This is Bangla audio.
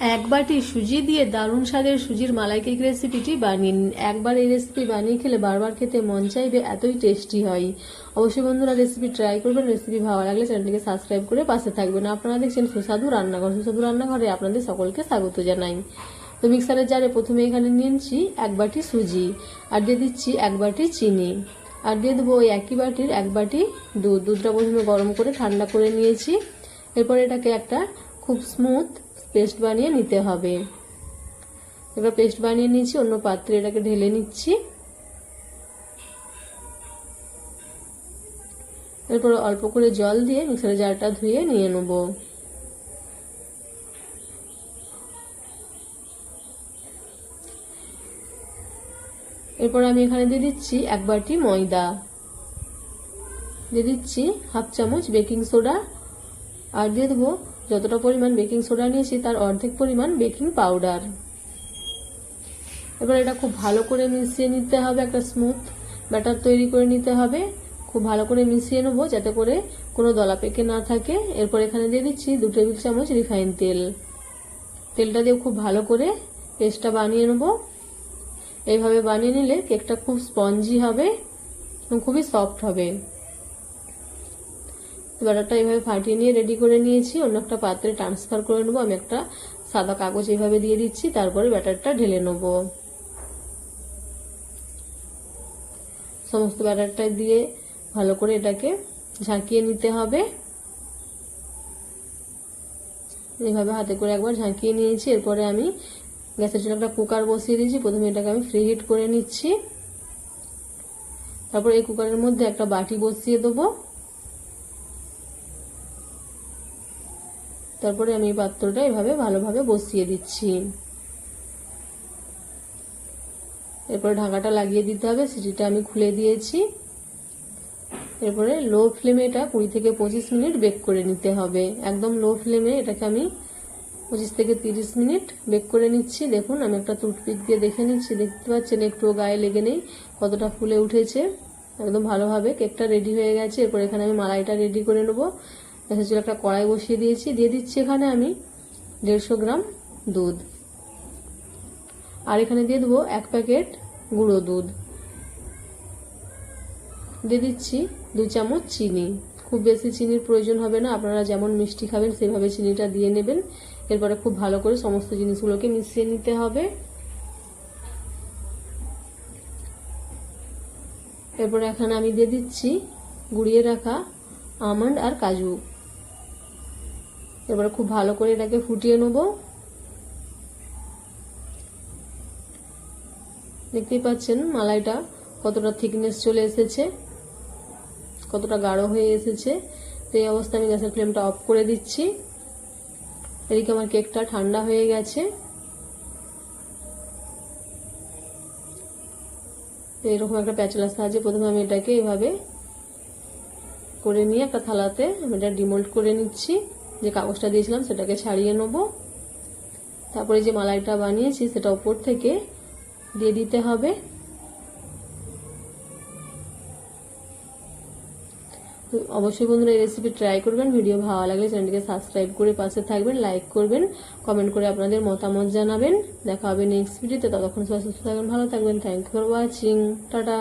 এক বাটি সুজি দিয়ে দারুণ স্বাদের সুজির মালাই কেক রেসিপিটি বানিয়ে নিন। একবার এই রেসিপি বানিয়ে খেলে বারবার খেতে মন চাইবে, এতই টেস্টি হয়। অবশ্যই বন্ধুরা রেসিপি ট্রাই করবেন রেসিপি ভালো লাগলে চ্যানেলটিকে সাবস্ক্রাইব করে পাশে থাকবেন। আপনারা দেখছেন সুস্বাদু রান্নাঘর। সুস্বাদু রান্নাঘরে আপনাদের সকলকে স্বাগত জানাই। তো মিক্সারের জারে প্রথমে এখানে নিয়েছি এক বাটি সুজি আর দিয়ে দিচ্ছি এক বাটি চিনি। আর দিয়ে দেবো ওই একই বাটির এক বাটি দুধ। দুধটা প্রথমে গরম করে ঠান্ডা করে নিয়েছি। এরপর এটাকে একটা খুব স্মুথ পেস্ট বানিয়ে নিতে হবে। এবার পেস্ট বানিয়ে নিয়েছি, অন্য পাত্রে এটাকে ঢেলে নিচ্ছি। এরপর অল্প করে জল দিয়ে মিক্সারের জারটা ধুয়ে নিয়ে নেব। এরপর আমি এখানে দিয়ে দিচ্ছি এক বাটি ময়দা। দিয়ে দিচ্ছি হাফ চামচ বেকিং সোডা। আর দিয়ে দেবো যতটা পরিমাণ বেকিং সোডা নিয়েছি, তার অর্ধেক পরিমাণ বেকিং পাউডার। এবার এটা খুব ভালো করে মিশিয়ে নিতে হবে একটা স্মুথ ব্যাটার তৈরি করে নিতে হবে। খুব ভালো করে মিশিয়ে নেব যাতে করে কোনো দলা পেকে না থাকে। এরপর এখানে দিয়ে দিচ্ছি দু টেবিল চামচ রিফাইন তেল। তেলটা দিয়ে খুব ভালো করে পেস্টটা বানিয়ে নেব। এইভাবে বানিয়ে নিলে কেকটা খুব স্পঞ্জি হবে এবং খুবই সফট হবে। ব্যাটারটা এইভাবে ফাটিয়ে নিয়ে রেডি করে নিয়েছি। অন্য একটা পাত্রে ট্রান্সফার করে নেব। আমি একটা সাদা কাগজ এইভাবে দিয়ে দিচ্ছি। তারপরে ব্যাটারটা ঢেলে নেব। সমস্ত ব্যাটারটা দিয়ে ভালো করে এটাকে ঝাঁকিয়ে নিতে হবে। এইভাবে হাতে করে একবার ঝাঁকিয়ে নিয়েছি। এরপরে আমি গ্যাসের জন্য একটা কুকার বসিয়ে দিয়েছি। প্রথমে এটাকে আমি ফ্রি হিট করে নিচ্ছি। তারপর এই কুকারের মধ্যে একটা বাটি বসিয়ে দেবো। তারপরে আমি পাত্রটা এভাবে ভালোভাবে বসিয়ে দিচ্ছি। এরপরে ঢাকাটা লাগিয়ে দিতে হবে, সিটিটা আমি খুলে দিয়েছি। এরপরে লো ফ্লেমে এটা কুড়ি থেকে পঁচিশ মিনিট বেক করে নিতে হবে। একদম লো ফ্লেমে এটাকে আমি পঁচিশ থেকে তিরিশ মিনিট বেক করে নিচ্ছি। দেখুন, আমি একটা টুথপিক দিয়ে দেখে নিচ্ছি, দেখতে পাচ্ছেন, একটু গায়ে লেগে নেই, কতটা ফুলে উঠেছে। একদম ভালোভাবে কেকটা রেডি হয়ে গেছে। এরপর এখানে আমি মালাইটা রেডি করে নেব। গ্যাসের চুলে একটা কড়াই বসিয়ে দিয়েছি। দিয়ে দিচ্ছি এখানে আমি দেড়শো গ্রাম দুধ। আর এখানে দিয়ে দেবো এক প্যাকেট গুঁড়ো দুধ। দিয়ে দিচ্ছি দু চামচ চিনি। খুব বেশি চিনির প্রয়োজন হবে না। আপনারা যেমন মিষ্টি খাবেন, সেভাবে চিনিটা দিয়ে নেবেন। এরপরে খুব ভালো করে সমস্ত জিনিসগুলোকে মিশিয়ে নিতে হবে। এরপরে এখানে আমি দিয়ে দিচ্ছি গুঁড়িয়ে রাখা আমন্ড আর কাজু। এবারে খুব ভালো করে এটাকে ফুটিয়ে নেব। দেখতেই পাচ্ছেন মালাইটা কতটা থিকনেস চলে এসেছে, কতটা গাঢ় হয়ে এসেছে। তো এই অবস্থায় আমি গ্যাসের ফ্লেমটা অফ করে দিচ্ছি। এদিকে আমার কেকটা ঠান্ডা হয়ে গেছে। এরকম একটা প্যাচলার সাহায্যে প্রথমে আমি এটাকে এভাবে করে নিয়ে একটা থালাতে আমি এটা ডিমোল্ড করে নিচ্ছি। যে কাগজটা দিয়েছিলাম সেটাকে ছাড়িয়ে নেব। তারপরে যে মালাইটা বানিয়েছি সেটা উপর থেকে দিয়ে দিতে হবে। অবশ্যই বন্ধুরা এই রেসিপি ট্রাই করবেন ভিডিও ভালো লাগলে চ্যানেলটিকে সাবস্ক্রাইব করে পাশে থাকবেন লাইক করবেন কমেন্ট করে আপনাদের মতামত জানাবেন। দেখা হবে নেক্সট ভিডিওতে ততক্ষণ সুস্থ থাকবেন, ভালো থাকবেন thank you for watching tata.